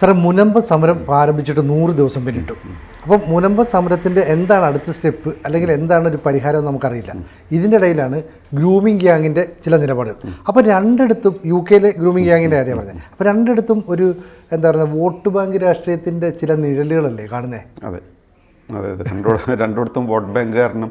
സാറേ മുനമ്പ സമരം ആരംഭിച്ചിട്ട് നൂറ് ദിവസം പിന്നിട്ടു. അപ്പം മുനമ്പ സമരത്തിന്റെ എന്താണ് അടുത്ത സ്റ്റെപ്പ്? അല്ലെങ്കിൽ എന്താണ് ഒരു പരിഹാരം നമുക്കറിയില്ല. ഇതിന്റെ ഇടയിലാണ് ഗ്രൂമിംഗ് ഗ്യാങ്ങിന്റെ ചില നിലപാടുകൾ. അപ്പോൾ രണ്ടിടത്തും യു കെയിലെ ഗ്രൂമിംഗ് ഗ്യാങ്ങിന്റെ കാര്യം പറഞ്ഞത്. അപ്പോൾ രണ്ടിടത്തും ഒരു എന്താ പറയുക വോട്ട് ബാങ്ക് രാഷ്ട്രീയത്തിന്റെ ചില നിഴലുകളല്ലേ കാണുന്നത് അതെ. അതെ അതെ. രണ്ടോ രണ്ടിടത്തും വോട്ട് ബാങ്ക് കാരണം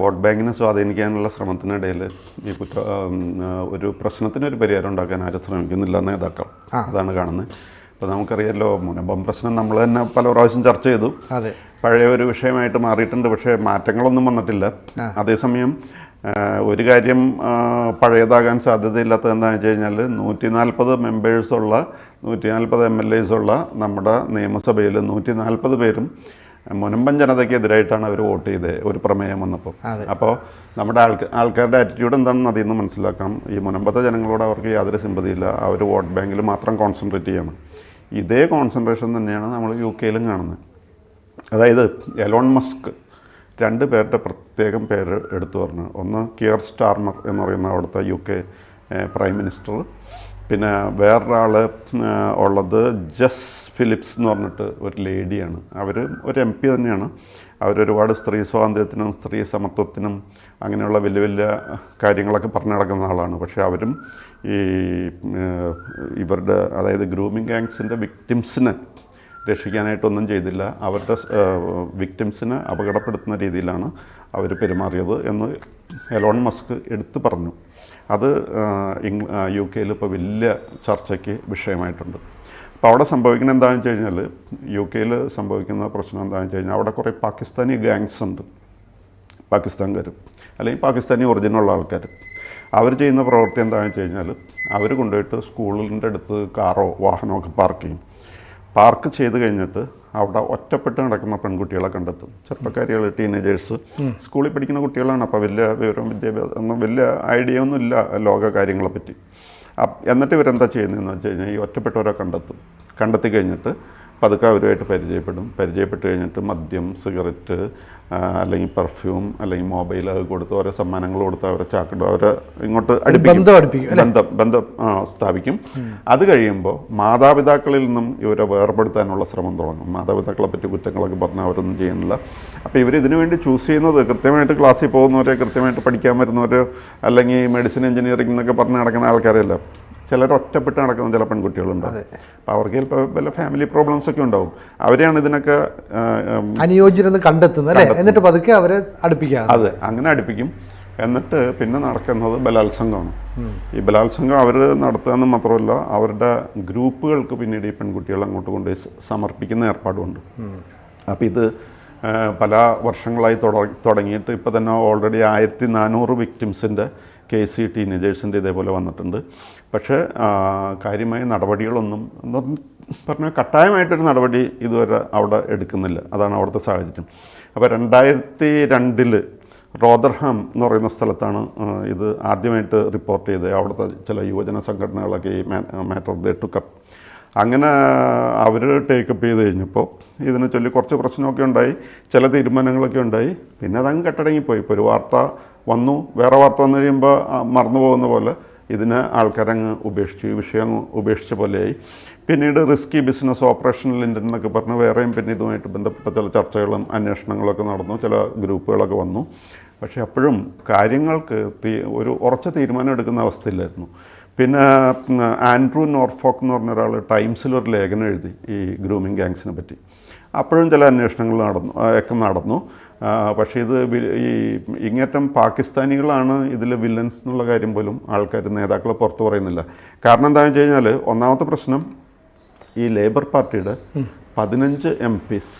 വോട്ട് ബാങ്കിനെ സ്വാധീനിക്കാനുള്ള ശ്രമത്തിനിടയിൽ ഈ കുറ്റ ഒരു പ്രശ്നത്തിന് ഒരു പ്രശ്നത്തിനൊരു പരിഹാരം ഉണ്ടാക്കാൻ ആരും ശ്രമിക്കുന്നില്ല നേതാക്കൾ അതാണ് കാണുന്നത്. അപ്പോൾ നമുക്കറിയാലോ മുനമ്പം പ്രശ്നം നമ്മൾ തന്നെ പല പ്രാവശ്യം ചർച്ച ചെയ്തു. അതെ. പഴയ ഒരു വിഷയമായിട്ട് മാറിയിട്ടുണ്ട് പക്ഷേ മാറ്റങ്ങളൊന്നും വന്നിട്ടില്ല. അതേസമയം ഒരു കാര്യം പഴയതാകാൻ സാധ്യതയില്ലാത്തത് എന്താണെന്ന് വെച്ച് കഴിഞ്ഞാൽ നൂറ്റി നാൽപ്പത് മെമ്പേഴ്സുള്ള നൂറ്റി നാൽപ്പത് എം എൽ എസുള്ള നമ്മുടെ നിയമസഭയിൽ നൂറ്റി നാൽപ്പത് പേരും മുനമ്പൻ ജനതയ്ക്കെതിരായിട്ടാണ് അവർ വോട്ട് ചെയ്തത് ഒരു പ്രമേയം വന്നപ്പോൾ അപ്പോൾ നമ്മുടെ ആൾക്കാർ ആൾക്കാരുടെ ആറ്റിറ്റ്യൂഡ് എന്താണെന്ന് അതിൽ നിന്ന് മനസ്സിലാക്കാം. ഈ മുനമ്പത്തെ ജനങ്ങളോട് അവർക്ക് യാതൊരു സിമ്പതിയില്ല അവർ വോട്ട് ബാങ്കിൽ മാത്രം കോൺസെൻട്രേറ്റ് ചെയ്യണം. ഇതേ കോൺസെൻട്രേഷൻ തന്നെയാണ് നമ്മൾ യു കെയിലും കാണുന്നത്. അതായത് എലോൺ മസ്ക് രണ്ട് പേരുടെ പ്രത്യേകം പേര് എടുത്തു പറഞ്ഞു. ഒന്ന് കിയർ സ്റ്റാർമർ എന്ന് പറയുന്ന അവിടുത്തെ യു കെ പ്രൈം മിനിസ്റ്റർ പിന്നെ വേറൊരാൾ ഉള്ളത് ജസ് ഫിലിപ്സ് എന്ന് പറഞ്ഞിട്ട് ഒരു ലേഡിയാണ് അവർ ഒരു എം പി തന്നെയാണ്. അവരൊരുപാട് സ്ത്രീ സ്വാതന്ത്ര്യത്തിനും സ്ത്രീ സമത്വത്തിനും അങ്ങനെയുള്ള വലിയ വലിയ കാര്യങ്ങളൊക്കെ പറഞ്ഞു നടക്കുന്ന ആളാണ്. പക്ഷേ അവരും ഈ ഇവരുടെ അതായത് ഗ്രൂമിങ് ഗാങ്സിന്റെ വിക്ടിംസിനെ രക്ഷിക്കാനായിട്ടൊന്നും ചെയ്തില്ല. അവരുടെ വിക്ടിംസിനെ അപകടപ്പെടുത്തുന്ന രീതിയിലാണ് അവർ പെരുമാറിയത് എന്ന് എലോൺ മസ്ക് എടുത്തു പറഞ്ഞു. അത് യു കെയിൽ ഇപ്പോൾ വലിയ ചർച്ചയ്ക്ക് വിഷയമായിട്ടുണ്ട്. അപ്പോൾ അവിടെ സംഭവിക്കുന്ന എന്താണെന്ന് വെച്ച് കഴിഞ്ഞാൽ യു കെയിൽ സംഭവിക്കുന്ന പ്രശ്നം എന്താണെന്ന് വെച്ച് കഴിഞ്ഞാൽ അവിടെ കുറേ പാകിസ്ഥാനി ഗാങ്സ് ഉണ്ട്. പാകിസ്ഥാൻകാർ അല്ലെങ്കിൽ പാകിസ്ഥാനി ഒറിജിനുള്ള ആൾക്കാർ. അവർ ചെയ്യുന്ന പ്രവൃത്തി എന്താണെന്ന് വെച്ച് കഴിഞ്ഞാൽ അവർ കൊണ്ടുപോയിട്ട് സ്കൂളിന്റെ അടുത്ത് കാറോ വാഹനമോ ഒക്കെ പാർക്ക് ചെയ്യും. പാർക്ക് ചെയ്ത് കഴിഞ്ഞിട്ട് അവിടെ ഒറ്റപ്പെട്ട് നടക്കുന്ന പെൺകുട്ടികളെ കണ്ടെത്തും. ചെറുപ്പക്കാരികൾ ടീനേജേഴ്സ് സ്കൂളിൽ പഠിക്കുന്ന കുട്ടികളാണ്. അപ്പോൾ വലിയ വിവരം വിദ്യാഭ്യാസം ഒന്നും വലിയ ഐഡിയ ഒന്നും ഇല്ല ലോക കാര്യങ്ങളെ പറ്റി. അപ്പ് എന്നിട്ട് ഇവരെന്താ ചെയ്യുന്നതെന്ന് വെച്ച് കഴിഞ്ഞാൽ ഈ ഒറ്റപ്പെട്ടവരെ കണ്ടെത്തും. കണ്ടെത്തി കഴിഞ്ഞിട്ട് പതുക്കെ അവരുമായിട്ട് പരിചയപ്പെടും. പരിചയപ്പെട്ട് കഴിഞ്ഞിട്ട് മദ്യം സിഗരറ്റ് അല്ലെങ്കിൽ പെർഫ്യൂം അല്ലെങ്കിൽ മൊബൈൽ അത് കൊടുത്ത് ഓരോ സമ്മാനങ്ങൾ കൊടുത്ത് അവരെ ചാക്കിടും. അവരെ ഇങ്ങോട്ട് അടുപ്പിക്കും. ബന്ധം ബന്ധം സ്ഥാപിക്കും. അത് കഴിയുമ്പോൾ മാതാപിതാക്കളിൽ നിന്നും ഇവരെ വേർപെടുത്താനുള്ള ശ്രമം തുടങ്ങും. മാതാപിതാക്കളെ പറ്റി കുറ്റങ്ങളൊക്കെ പറഞ്ഞാൽ അവരൊന്നും ചെയ്യുന്നില്ല. അപ്പോൾ ഇവർ ഇതിനു വേണ്ടി ചൂസ് ചെയ്യുന്നത് കൃത്യമായിട്ട് ക്ലാസ്സിൽ പോകുന്നവരെ കൃത്യമായിട്ട് പഠിക്കാൻ വരുന്നവർ അല്ലെങ്കിൽ മെഡിസിൻ എഞ്ചിനീയറിംഗ് എന്നൊക്കെ പറഞ്ഞ് നടക്കുന്ന ആൾക്കാരല്ല ചിലർ ഒറ്റപ്പെട്ട് നടക്കുന്ന ചില പെൺകുട്ടികളുണ്ട്. അപ്പോൾ അവർക്ക് ചിലപ്പോൾ വല്ല ഫാമിലി പ്രോബ്ലംസ് ഒക്കെ ഉണ്ടാവും. അവരെയാണ് ഇതിനൊക്കെ അനുയോജ്യരെന്ന് കണ്ടെത്തുന്നത് അല്ലേ? എന്നിട്ട് പതുക്കെ അവരെ അടുപ്പിക്കുക അതെ അങ്ങനെ അടുപ്പിക്കും. എന്നിട്ട് പിന്നെ നടക്കുന്നത് ബലാത്സംഗമാണ്. ഈ ബലാത്സംഗം അവർ നടത്തുകയെന്ന് മാത്രമല്ല അവരുടെ ഗ്രൂപ്പുകൾക്ക് പിന്നീട് ഈ പെൺകുട്ടികൾ അങ്ങോട്ട് കൊണ്ടുപോയി സമർപ്പിക്കുന്ന ഏർപ്പാടുമുണ്ട്. അപ്പോൾ ഇത് പല വർഷങ്ങളായി തുടങ്ങിയിട്ട് ഇപ്പോൾ തന്നെ ഓൾറെഡി ആയിരത്തി നാനൂറ് വിക്ടിംസിന്റെ കേസ് ടി ടീനേജേഴ്സിന്റെ ഇതേപോലെ വന്നിട്ടുണ്ട്. പക്ഷേ കാര്യമായ നടപടികളൊന്നും എന്ന് പറഞ്ഞാൽ കട്ടായമായിട്ടൊരു നടപടി ഇതുവരെ അവിടെ എടുക്കുന്നില്ല. അതാണ് അവിടുത്തെ സാഹചര്യം. അപ്പോൾ രണ്ടായിരത്തി രണ്ടിൽ റോദർഹാം എന്ന് പറയുന്ന സ്ഥലത്താണ് ഇത് ആദ്യമായിട്ട് റിപ്പോർട്ട് ചെയ്തത്. അവിടുത്തെ ചില യുവജന സംഘടനകളൊക്കെ ഈ മാറ്റർ ദേ ടുക്കപ്പ് അങ്ങനെ അവർ ടേക്കപ്പ് ചെയ്ത് കഴിഞ്ഞപ്പോൾ ഇതിനെ ചൊല്ലി കുറച്ച് പ്രശ്നമൊക്കെ ഉണ്ടായി ചില തീരുമാനങ്ങളൊക്കെ ഉണ്ടായി. പിന്നെ അതങ്ങ് കെട്ടടങ്ങിപ്പോയി. ഇപ്പോൾ ഒരു വാർത്ത വന്നു. വേറെ വാർത്ത വന്നു കഴിയുമ്പോൾ മറന്നു പോകുന്ന പോലെ ഇതിനെ ആൾക്കാരങ്ങ് ഉപേക്ഷിച്ചു. ഈ വിഷയം ഉപേക്ഷിച്ച പോലെയായി. പിന്നീട് റിസ്കി ബിസിനസ് ഓപ്പറേഷണൽ ഇൻഡൻ എന്നൊക്കെ പറഞ്ഞ് വേറെയും പിന്നെ ഇതുമായിട്ട് ബന്ധപ്പെട്ട ചില ചർച്ചകളും അന്വേഷണങ്ങളൊക്കെ നടന്നു. ചില ഗ്രൂപ്പുകളൊക്കെ വന്നു. പക്ഷേ അപ്പോഴും കാര്യങ്ങൾക്ക് ഒരു ഉറച്ച തീരുമാനം എടുക്കുന്ന അവസ്ഥയില്ലായിരുന്നു പിന്നെ ആൻഡ്രൂ നോർഫോക്ക് എന്ന് പറഞ്ഞ ഒരാൾ ടൈംസിൽ ഒരു ലേഖനം എഴുതി ഈ ഗ്രൂമിങ് ഗാങ്സിനെ പറ്റി. അപ്പോഴും ചില അന്വേഷണങ്ങൾ നടന്നു ഒക്കെ നടന്നു. പക്ഷേ ഇത് ഈ ഇങ്ങേറ്റം പാകിസ്ഥാനികളാണ് ഇതിൽ വില്ലൻസ് എന്നുള്ള കാര്യം പോലും ആൾക്കാർ നേതാക്കൾ പുറത്തു പറയുന്നില്ല. കാരണം എന്താണെന്ന് വെച്ച് കഴിഞ്ഞാൽ ഒന്നാമത്തെ പ്രശ്നം ഈ ലേബർ പാർട്ടിയുടെ പതിനഞ്ച് എം പിസ്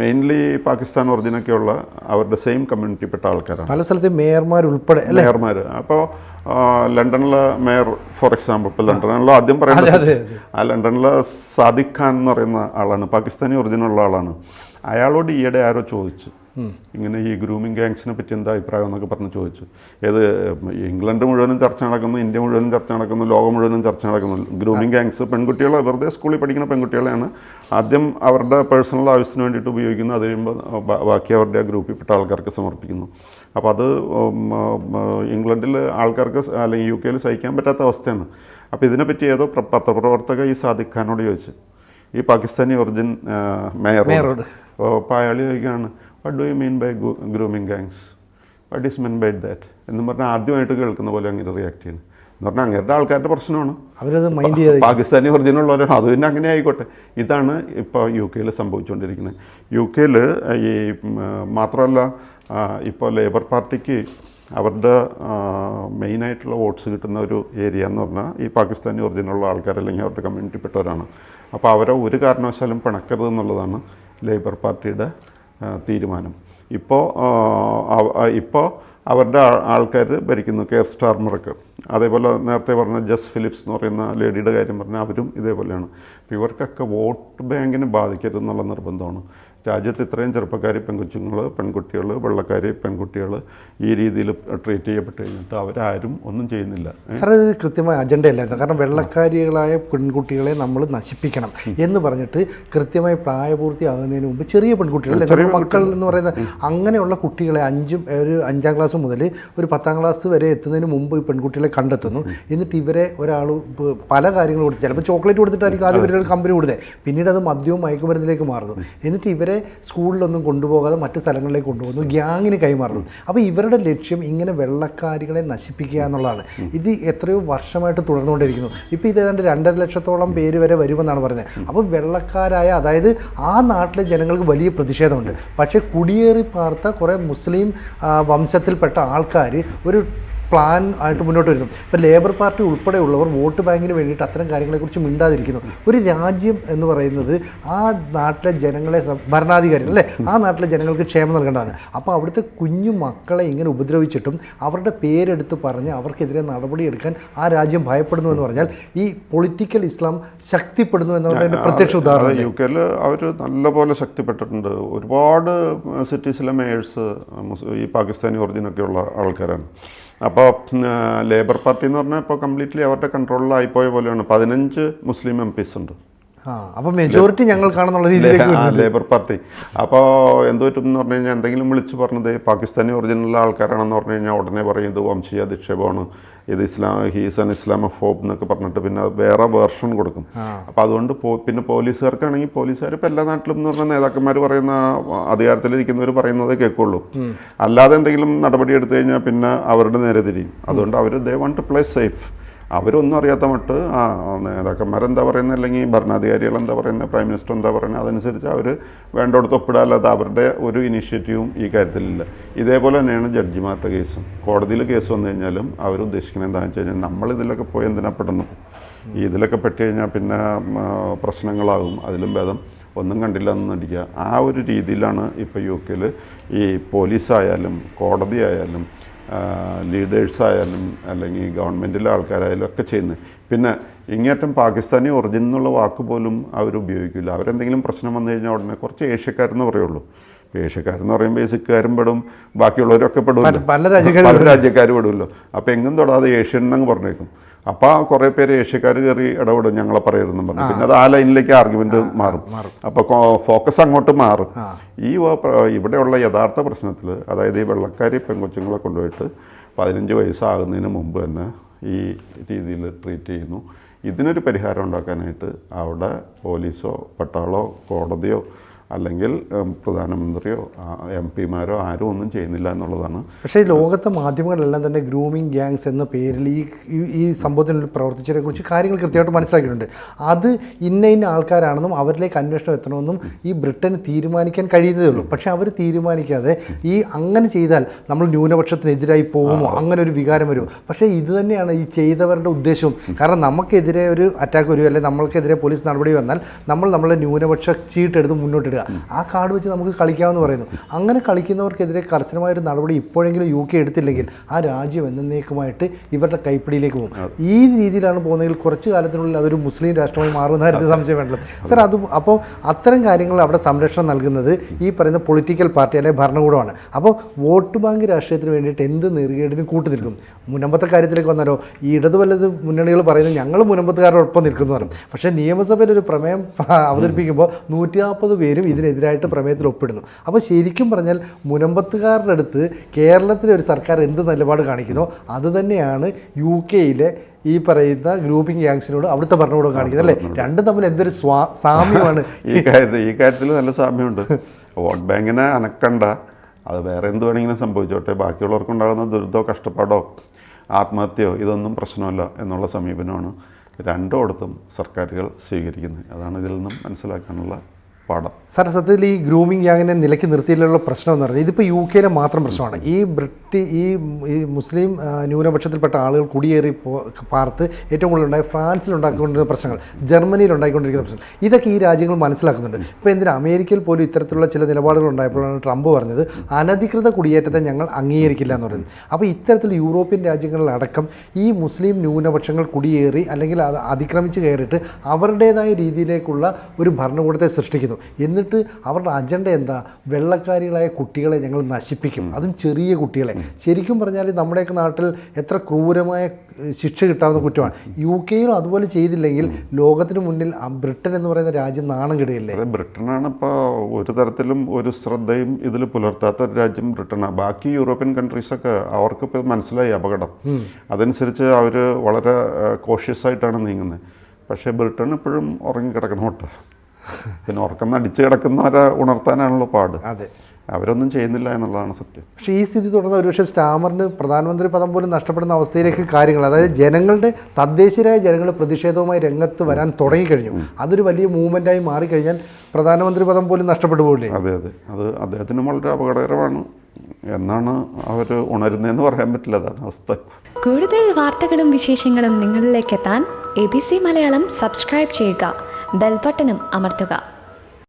മെയിൻലി പാകിസ്ഥാൻ ഒറിജിനൊക്കെയുള്ള അവരുടെ സെയിം കമ്മ്യൂണിറ്റിപ്പെട്ട ആൾക്കാരാണ്. പല സ്ഥലത്തെ മേയർമാർ ഉൾപ്പെടെ മേയർമാർ അപ്പോൾ ലണ്ടനിലെ മേയർ ഫോർ എക്സാമ്പിൾ ഇപ്പോൾ ലണ്ടനിലെ ആദ്യം പറയുന്നത് ആ ലണ്ടനിലെ സാദിഖ് ഖാൻ എന്ന് പറയുന്ന ആളാണ് പാകിസ്ഥാനി ഒറിജിനുള്ള ആളാണ്. അയാളോട് ഈയിടെ ആരോ ചോദിച്ചു. ഇങ്ങനെ ഈ ഗ്രൂമിങ് ഗാങ്സിനെ പറ്റി എന്താ അഭിപ്രായം എന്നൊക്കെ പറഞ്ഞ് ചോദിച്ചു. ഏത് ഇംഗ്ലണ്ട് മുഴുവനും ചർച്ച നടക്കുന്നു ഇന്ത്യ മുഴുവനും ചർച്ച നടക്കുന്നു ലോകം മുഴുവനും ചർച്ച നടക്കുന്നു. ഗ്രൂമിങ് ഗാങ്സ് പെൺകുട്ടികളെ വെറുതെ സ്കൂളിൽ പഠിക്കുന്ന പെൺകുട്ടികളെയാണ് ആദ്യം അവരുടെ പേഴ്സണൽ ആവശ്യത്തിന് വേണ്ടിയിട്ട് ഉപയോഗിക്കുന്നു അത് കഴിയുമ്പോൾ ബാക്കി അവരുടെ ആ ഗ്രൂപ്പിൽപ്പെട്ട ആൾക്കാർക്ക് സമർപ്പിക്കുന്നു. അപ്പോൾ അത് ഇംഗ്ലണ്ടിൽ ആൾക്കാർക്ക് അല്ലെങ്കിൽ യു കെയിൽ സഹിക്കാൻ പറ്റാത്ത അവസ്ഥയാണ്. അപ്പോൾ ഇതിനെപ്പറ്റി ഏതോ പ്ര- പത്രപ്രവർത്തക ഈ സാദിഖ് ഖാനോട് ചോദിച്ചു. ഈ പാകിസ്ഥാനി ഒറിജിൻ മേയർ മേയറോട്. അപ്പോൾ അയാൾ ചോദിക്കുകയാണ്. What do you mean by grooming gangs what is mean by that എന്ന് പറഞ്ഞാൽ ആദ്യമായിട്ട് കേൾക്കുന്ന പോലെ അങ്ങനെ റിയാക്ട് ചെയ്യുന്നത് എന്ന് പറഞ്ഞാൽ അങ്ങനത്തെ ആൾക്കാരുടെ പ്രശ്നമാണ്. അവരത് മൈൻഡ് ചെയ്ത് പാകിസ്ഥാനി ഒറിജിനുള്ളവരാണ് അത് പിന്നെ അങ്ങനെ ആയിക്കോട്ടെ. ഇതാണ് ഇപ്പോൾ യു കെയിൽ സംഭവിച്ചുകൊണ്ടിരിക്കുന്നത് യു കെയിൽ ഈ മാത്രമല്ല ഇപ്പോൾ ലേബർ പാർട്ടിക്ക് അവരുടെ മെയിനായിട്ടുള്ള വോട്ട്സ് കിട്ടുന്ന ഒരു ഏരിയ എന്ന് പറഞ്ഞാൽ ഈ പാകിസ്ഥാനി ഒറിജിനുള്ള ആൾക്കാർ അല്ലെങ്കിൽ അവരുടെ കമ്മ്യൂണിറ്റിപ്പെട്ടവരാണ് അപ്പോൾ അവരെ ഒരു കാരണവശാലും പിണക്കരുത് എന്നുള്ളതാണ് ലേബർ പാർട്ടിയുടെ തീരുമാനം. ഇപ്പോൾ ഇപ്പോൾ അവരുടെ ആൾക്കാർ ഭരിക്കുന്നു കെയർ സ്റ്റാർമർക്ക്. അതേപോലെ നേരത്തെ പറഞ്ഞ ജസ് ഫിലിപ്സ് എന്ന് പറയുന്ന ലേഡിയുടെ കാര്യം പറഞ്ഞാൽ അവരും ഇതേപോലെയാണ്. ഇവർക്കൊക്കെ വോട്ട് ബാങ്കിനെ ബാധിക്കരുതെന്നുള്ള നിർബന്ധമാണ്. രാജ്യത്ത് ഇത്രയും ചെറുപ്പക്കാരി പെൺകൊച്ചുങ്ങൾ പെൺകുട്ടികൾ വെള്ളക്കാരി പെൺകുട്ടികൾ ഈ രീതിയിൽ ട്രീറ്റ് ചെയ്യപ്പെട്ട് കഴിഞ്ഞിട്ട് അവരാരും ഒന്നും ചെയ്യുന്നില്ല. സാർ ഇത് കൃത്യമായ അജണ്ടയല്ലായിരുന്നു. കാരണം വെള്ളക്കാരികളായ പെൺകുട്ടികളെ നമ്മൾ നശിപ്പിക്കണം എന്ന് പറഞ്ഞിട്ട് കൃത്യമായി പ്രായപൂർത്തിയാകുന്നതിന് മുമ്പ് ചെറിയ പെൺകുട്ടികൾ? മക്കൾ എന്ന് പറയുന്ന അങ്ങനെയുള്ള കുട്ടികളെ അഞ്ചും ഒരു അഞ്ചാം ക്ലാസ് മുതൽ ഒരു പത്താം ക്ലാസ് വരെ എത്തുന്നതിന് മുമ്പ് ഈ പെൺകുട്ടികളെ കണ്ടെത്തുന്നു. എന്നിട്ട് ഇവരെ ഒരാൾ പല കാര്യങ്ങൾ കൊടുത്ത് ചിലപ്പോൾ ചോക്ലേറ്റ് കൊടുത്തിട്ടായിരിക്കും ആദ്യം ഇവരുടെ കമ്പനി കൊടുത്തത്. പിന്നീട് അത് മദ്യവും മയക്കുമരുന്നിലേക്ക് മാറുന്നു. എന്നിട്ട് ഇവരെ സ്കൂളിലൊന്നും കൊണ്ടുപോകാതെ മറ്റ് സ്ഥലങ്ങളിലേക്ക് കൊണ്ടുപോകുന്നു ഗ്യാങ്ങിന് കൈമാറുന്നു. അപ്പോൾ ഇവരുടെ ലക്ഷ്യം ഇങ്ങനെ വെള്ളക്കാരികളെ നശിപ്പിക്കുക എന്നുള്ളതാണ്. ഇത് എത്രയോ വർഷമായിട്ട് തുടർന്നുകൊണ്ടിരിക്കുന്നു. ഇപ്പോൾ ഇത് ഏതാണ്ട് രണ്ടര ലക്ഷത്തോളം പേര് വരെ വരുമെന്നാണ് പറയുന്നത്. അപ്പോൾ വെള്ളക്കാരായ അതായത് ആ നാട്ടിലെ ജനങ്ങൾക്ക് വലിയ പ്രതിഷേധമുണ്ട്. പക്ഷേ കുടിയേറി പാർത്ത കുറേ മുസ്ലിം വംശത്തിൽപ്പെട്ട ആൾക്കാർ ഒരു പ്ലാൻ ആയിട്ട് മുന്നോട്ട് വരുന്നു. ഇപ്പോൾ ലേബർ പാർട്ടി ഉൾപ്പെടെയുള്ളവർ വോട്ട് ബാങ്കിന് വേണ്ടിയിട്ട് അത്തരം കാര്യങ്ങളെക്കുറിച്ച് മിണ്ടാതിരിക്കുന്നു. ഒരു രാജ്യം എന്ന് പറയുന്നത് ആ നാട്ടിലെ ജനങ്ങളെ ഭരണാധികാരികൾ അല്ലേ? ആ നാട്ടിലെ ജനങ്ങൾക്ക് ക്ഷേമം നൽകേണ്ടതാണ്. അപ്പോൾ അവിടുത്തെ കുഞ്ഞു മക്കളെ ഇങ്ങനെ ഉപദ്രവിച്ചിട്ടും അവരുടെ പേരെടുത്ത് പറഞ്ഞ് അവർക്കെതിരെ നടപടിയെടുക്കാൻ ആ രാജ്യം ഭയപ്പെടുന്നു എന്ന് പറഞ്ഞാൽ ഈ പൊളിറ്റിക്കൽ ഇസ്ലാം ശക്തിപ്പെടുന്നു എന്നുള്ളതിന്റെ പ്രത്യക്ഷ ഉദാഹരണം. യു കെയിൽ അവർ നല്ലപോലെ ശക്തിപ്പെട്ടിട്ടുണ്ട്. ഒരുപാട് സിറ്റീസിലെ മേയേഴ്സ് ഈ പാകിസ്ഥാനി ഒറിജിനൊക്കെയുള്ള ആൾക്കാരാണ്. അപ്പോൾ ലേബർ പാർട്ടി എന്ന് പറഞ്ഞാൽ ഇപ്പോൾ കംപ്ലീറ്റ്ലി അവരുടെ കൺട്രോളിലായിപ്പോയ പോലെയാണ്. പതിനഞ്ച് മുസ്ലിം എം പീസ് ഉണ്ട്. അപ്പോൾ മെജോറിറ്റി ഞങ്ങൾക്കാണെന്നുള്ള രീതിയിലേക്ക് ലേബർ പാർട്ടി അപ്പോൾ എന്തോ പറ്റും എന്ന് പറഞ്ഞു കഴിഞ്ഞാൽ എന്തെങ്കിലും വിളിച്ച് പറഞ്ഞത് പാകിസ്ഥാനി ഒറിജിനൽ ആൾക്കാരാണെന്ന് പറഞ്ഞു കഴിഞ്ഞാൽ ഉടനെ പറയും ഇത് വംശീയ അധിക്ഷേപമാണ് ഇത് ഇസ്ലാം ഹീസ് ആൻ ഇസ്ലാമോഫോബ് എന്നൊക്കെ പറഞ്ഞിട്ട് പിന്നെ വേറെ വേർഷൻ കൊടുക്കും. അപ്പോൾ അതുകൊണ്ട് പിന്നെ പോലീസുകാർക്കാണെങ്കിൽ പോലീസുകാർ ഇപ്പോൾ എല്ലാ നാട്ടിലും എന്ന് പറഞ്ഞാൽ നേതാക്കന്മാർ പറയുന്ന അധികാരത്തിലിരിക്കുന്നവർ പറയുന്നത് കേൾക്കുള്ളൂ. അല്ലാതെ എന്തെങ്കിലും നടപടി എടുത്തു കഴിഞ്ഞാൽ പിന്നെ അവരുടെ നേരെ തിരിയും. അതുകൊണ്ട് അവർ ദേ വണ്ട് ടു പ്ലേ സേഫ് അവരൊന്നും അറിയാത്ത മട്ട് ആ നേതാക്കന്മാരെന്താ പറയുന്നത് അല്ലെങ്കിൽ ഭരണാധികാരികൾ എന്താ പറയുന്നത് പ്രൈം മിനിസ്റ്റർ എന്താ പറയുന്നത് അതനുസരിച്ച് അവർ വേണ്ടടുത്ത് ഒപ്പിടാല്ലാതെ അവരുടെ ഒരു ഇനിഷ്യേറ്റീവും ഈ കാര്യത്തിലില്ല. ഇതേപോലെ തന്നെയാണ് ജഡ്ജിമാരുടെ കേസും കോടതിയിൽ കേസ് വന്നു കഴിഞ്ഞാലും അവർ ഉദ്ദേശിക്കുന്നത് എന്താണെന്ന് വെച്ച് കഴിഞ്ഞാൽ നമ്മൾ ഇതിലൊക്കെ പോയി എന്തിനാ പെട്ടെന്ന് ഈ ഇതിലൊക്കെ പെട്ട് കഴിഞ്ഞാൽ പിന്നെ പ്രശ്നങ്ങളാകും. അതിലും ഭേദം ഒന്നും കണ്ടില്ല എന്ന് നടിക്കുക ആ ഒരു രീതിയിലാണ് ഇപ്പോൾ യു കെയിൽ ഈ പോലീസായാലും കോടതി ആയാലും ലീഡേഴ്സ് ആയാലും അല്ലെങ്കിൽ ഗവൺമെന്റിലെ ആൾക്കാരായാലും ഒക്കെ ചെയ്യുന്നത്. പിന്നെ ഇങ്ങേറ്റം പാകിസ്ഥാനി ഒറിജിൻ എന്നുള്ള വാക്ക് പോലും അവർ ഉപയോഗിക്കില്ല. അവരെന്തെങ്കിലും പ്രശ്നം വന്നു കഴിഞ്ഞാൽ ഉടനെ കുറച്ച് ഏഷ്യക്കാരെന്ന് പറയുള്ളൂ. ഏഷ്യക്കാരെന്ന് പറയുമ്പോൾ സിഖുകാരും പെടും ബാക്കിയുള്ളവരൊക്കെ പെടും പല രാജ്യക്കാരും പെടുമല്ലോ അപ്പോൾ എങ്ങും തൊടാതെ ഏഷ്യൻ എന്നങ്ങ് പറഞ്ഞേക്കും. അപ്പോൾ ആ കുറേ പേര് ഏഷ്യക്കാർ കയറി ഇടപെടും ഞങ്ങളെ പറയരുതെന്നും പറഞ്ഞു. പിന്നെ അത് ആ ലൈനിലേക്ക് ആർഗ്യുമെന്റ് മാറും. അപ്പോൾ ഫോക്കസ് അങ്ങോട്ട് മാറും. ഈ ഇവിടെയുള്ള യഥാർത്ഥ പ്രശ്നത്തിൽ അതായത് ഈ വെള്ളക്കാരി പെൺകൊച്ചുങ്ങളെ കൊണ്ടുപോയിട്ട് പതിനഞ്ച് വയസ്സാകുന്നതിന് മുമ്പ് തന്നെ ഈ രീതിയിൽ ട്രീറ്റ് ചെയ്യുന്നു. ഇതിനൊരു പരിഹാരം ഉണ്ടാക്കാനായിട്ട് അവിടെ പോലീസോ പട്ടാളോ കോടതിയോ അല്ലെങ്കിൽ പ്രധാനമന്ത്രിയോ എം പിമാരോ ആരും ഒന്നും ചെയ്യുന്നില്ല എന്നുള്ളതാണ്. പക്ഷേ ഈ ലോകത്തെ മാധ്യമങ്ങളെല്ലാം തന്നെ ഗ്രൂമിംഗ് ഗ്യാങ്സ് എന്ന പേരിൽ ഈ ഈ- സംഭവത്തിനുള്ളിൽ സംഭവത്തിന് പ്രവർത്തിച്ചതിനെ കുറിച്ച് കാര്യങ്ങൾ കൃത്യമായിട്ട് മനസ്സിലാക്കിയിട്ടുണ്ട്. അത് ഇന്ന ഇന്ന ആൾക്കാരാണെന്നും അവരിലേക്ക് അന്വേഷണം എത്തണമെന്നും ഈ ബ്രിട്ടൻ തീരുമാനിക്കാൻ കഴിയുന്നതേ ഉള്ളൂ. പക്ഷേ അവർ തീരുമാനിക്കാതെ ഈ അങ്ങനെ ചെയ്താൽ നമ്മൾ ന്യൂനപക്ഷത്തിനെതിരായി പോകുമോ? അങ്ങനെ ഒരു വികാരം വരുമോ? പക്ഷേ ഇത് തന്നെയാണ് ഈ ചെയ്തവരുടെ ഉദ്ദേശവും. കാരണം നമുക്കെതിരെ ഒരു അറ്റാക്ക് വരിക അല്ലെങ്കിൽ നമ്മൾക്കെതിരെ പോലീസ് നടപടി വന്നാൽ നമ്മൾ നമ്മളെ ന്യൂനപക്ഷ ചീട്ടെടുത്ത് മുന്നോട്ടിടുക. ആ കാർഡ് വെച്ച് നമുക്ക് കളിക്കാമെന്ന് പറയുന്നു. അങ്ങനെ കളിക്കുന്നവർക്കെതിരെ കർശനമായൊരു നടപടി ഇപ്പോഴെങ്കിലും യു കെ എടുത്തില്ലെങ്കിൽ ആ രാജ്യം എന്നേക്കുമായിട്ട് ഇവരുടെ കൈപ്പിടിയിലേക്ക് പോകും. ഈ രീതിയിലാണ് പോകുന്നതെങ്കിൽ കുറച്ച് കാലത്തിനുള്ളിൽ അതൊരു മുസ്ലിം രാഷ്ട്രമായി കാര്യത്തിൽ സംശയം വേണ്ടത്. സർ അത് അപ്പോൾ അത്തരം കാര്യങ്ങൾ അവിടെ സംരക്ഷണം നൽകുന്നത് ഈ പറയുന്ന പൊളിറ്റിക്കൽ പാർട്ടി അല്ലെങ്കിൽ ഭരണകൂടമാണ്. അപ്പോൾ വോട്ട് ബാങ്ക് രാഷ്ട്രീയത്തിന് വേണ്ടിയിട്ട് എന്ത് നെറുകേടിനും കൂട്ടു നിൽക്കും. മുനമ്പത്തെ കാര്യത്തിലേക്ക് വന്നാലോ ഈ ഇടതു വല്ലത് മുന്നണികൾ പറയുന്നത് ഞങ്ങൾ മുനമ്പത്തുകാരോടൊപ്പം നിൽക്കുന്നു പറയും. പക്ഷേ നിയമസഭയിൽ ഒരു പ്രമേയം അവതരിപ്പിക്കുമ്പോൾ നൂറ്റി നാൽപ്പത് പേരും ഇതിനെതിരായിട്ട് പ്രമേയത്തിൽ ഒപ്പിടുന്നു. അപ്പോൾ ശരിക്കും പറഞ്ഞാൽ മുനമ്പത്തുകാരുടെ അടുത്ത് കേരളത്തിലെ ഒരു സർക്കാർ എന്ത് നിലപാട് കാണിക്കുന്നു? അത് തന്നെയാണ് യു കെയിലെ ഈ പറയുന്ന ഗ്രൂപ്പിംഗ് ഗ്യാങ്സിനോട് അവിടുത്തെ ഭരണകൂടം കാണിക്കുന്നത് അല്ലേ? രണ്ടും തമ്മിൽ എന്തൊരു സ്വാ സാമ്യമാണ് ഈ കാര്യത്തിൽ ഈ കാര്യത്തിൽ നല്ല സാമ്യമുണ്ട്. വോട്ട് ബാങ്കിനെ അനക്കണ്ട. അത് വേറെ എന്ത് വേണമെങ്കിലും സംഭവിച്ചോട്ടെ. ബാക്കിയുള്ളവർക്കുണ്ടാകുന്ന ദുരിതമോ കഷ്ടപ്പാടോ ആത്മഹത്യയോ ഇതൊന്നും പ്രശ്നമല്ല എന്നുള്ള സമീപനമാണ് രണ്ടോടത്തും സർക്കാരുകൾ സ്വീകരിക്കുന്നത്. അതാണ് ഇതിൽ നിന്നും മനസ്സിലാക്കാനുള്ള പാഠം. സാർ സത്യത്തിൽ ഈ ഗ്രൂമിംഗ് ഗ്യാങ്ങിനെ നിലയ്ക്ക് നിർത്തിയിലുള്ള പ്രശ്നം എന്ന് പറഞ്ഞാൽ ഇതിപ്പോൾ യു കെയിലെ മാത്രം പ്രശ്നമാണ്. ഈ ബ്രിട്ടി ഈ മുസ്ലിം ന്യൂനപക്ഷത്തിൽപ്പെട്ട ആളുകൾ കുടിയേറി പാർത്ത് ഏറ്റവും കൂടുതൽ ഉണ്ടായ ഫ്രാൻസിൽ ഉണ്ടാക്കിക്കൊണ്ടിരുന്ന പ്രശ്നങ്ങൾ ജർമ്മനിയിൽ ഉണ്ടായിക്കൊണ്ടിരിക്കുന്ന പ്രശ്നം ഇതൊക്കെ ഈ രാജ്യങ്ങൾ മനസ്സിലാക്കുന്നുണ്ട്. ഇപ്പോൾ എന്തിനാ അമേരിക്കയിൽ പോലും ഇത്തരത്തിലുള്ള ചില നിലപാടുകൾ ഉണ്ടായപ്പോഴാണ് ട്രംപ് പറഞ്ഞത് അനധികൃത കുടിയേറ്റത്തെ ഞങ്ങൾ അംഗീകരിക്കില്ല എന്ന് പറയുന്നത്. അപ്പോൾ ഇത്തരത്തിൽ യൂറോപ്യൻ രാജ്യങ്ങളിലടക്കം ഈ മുസ്ലിം ന്യൂനപക്ഷങ്ങൾ കുടിയേറി അല്ലെങ്കിൽ അത് അതിക്രമിച്ച് കയറിയിട്ട് അവരുടേതായ രീതിയിലേക്കുള്ള ഒരു ഭരണകൂടത്തെ സൃഷ്ടിക്കുന്നു. എന്നിട്ട് അവരുടെ അജണ്ട എന്താ? വെള്ളക്കാരികളായ കുട്ടികളെ ഞങ്ങൾ നശിപ്പിക്കും. അതും ചെറിയ കുട്ടികളെ. ശരിക്കും പറഞ്ഞാൽ നമ്മുടെയൊക്കെ നാട്ടിൽ എത്ര ക്രൂരമായ ശിക്ഷ കിട്ടാവുന്ന കുറ്റമാണ്. യു കെയിലും അതുപോലെ ചെയ്തില്ലെങ്കിൽ ലോകത്തിന് മുന്നിൽ ബ്രിട്ടൻ എന്ന് പറയുന്ന രാജ്യം നാണം കിടയില്ലേ ബ്രിട്ടനാണ് ഇപ്പോൾ ഒരു തരത്തിലും ഒരു ശ്രദ്ധയും ഇതിൽ പുലർത്താത്ത ഒരു രാജ്യം ബ്രിട്ടനാണ് ബാക്കി യൂറോപ്യൻ കൺട്രീസൊക്കെ അവർക്ക് ഇപ്പോൾ മനസ്സിലായി അപകടം. അതനുസരിച്ച് അവർ വളരെ കോഷ്യസ് ആയിട്ടാണ് നീങ്ങുന്നത്. പക്ഷേ ബ്രിട്ടൻ ഇപ്പോഴും ഉറങ്ങിക്കിടക്കണം കേട്ടോ പിന്നെ ഉറക്കം അടിച്ചു കിടക്കുന്നവരെ ഉണർത്താനാണല്ലോ പാട്. അതെ. അവരൊന്നും ചെയ്യുന്നില്ല എന്നുള്ളതാണ് സത്യം. പക്ഷേ ഈ സ്ഥിതി തുടർന്ന് ഒരുപക്ഷെ സ്റ്റാമറിന് പ്രധാനമന്ത്രി പദം പോലും നഷ്ടപ്പെടുന്ന അവസ്ഥയിലേക്ക് കാര്യങ്ങൾ അതായത് ജനങ്ങളുടെ തദ്ദേശീയരായ ജനങ്ങൾ പ്രതിഷേധവുമായി രംഗത്ത് വരാൻ തുടങ്ങിക്കഴിഞ്ഞു. അതൊരു വലിയ മൂവ്മെന്റായി മാറിക്കഴിഞ്ഞാൽ പ്രധാനമന്ത്രി പദം പോലും നഷ്ടപ്പെട്ടു പോകില്ലേ അതെ അതെ. അത് അദ്ദേഹത്തിന് വളരെ അപകടകരമാണ്. എന്നാണ് അവർ ഉണരുന്നതെന്ന് പറയാൻ പറ്റില്ല. അതാണ് അവസ്ഥ. കൂടുതൽ വാർത്തകളും വിശേഷങ്ങളും നിങ്ങളിലേക്ക് എത്താൻ A B C Malayalam subscribe ചെയ്യുക. ബെൽബട്ടനും അമർത്തുക.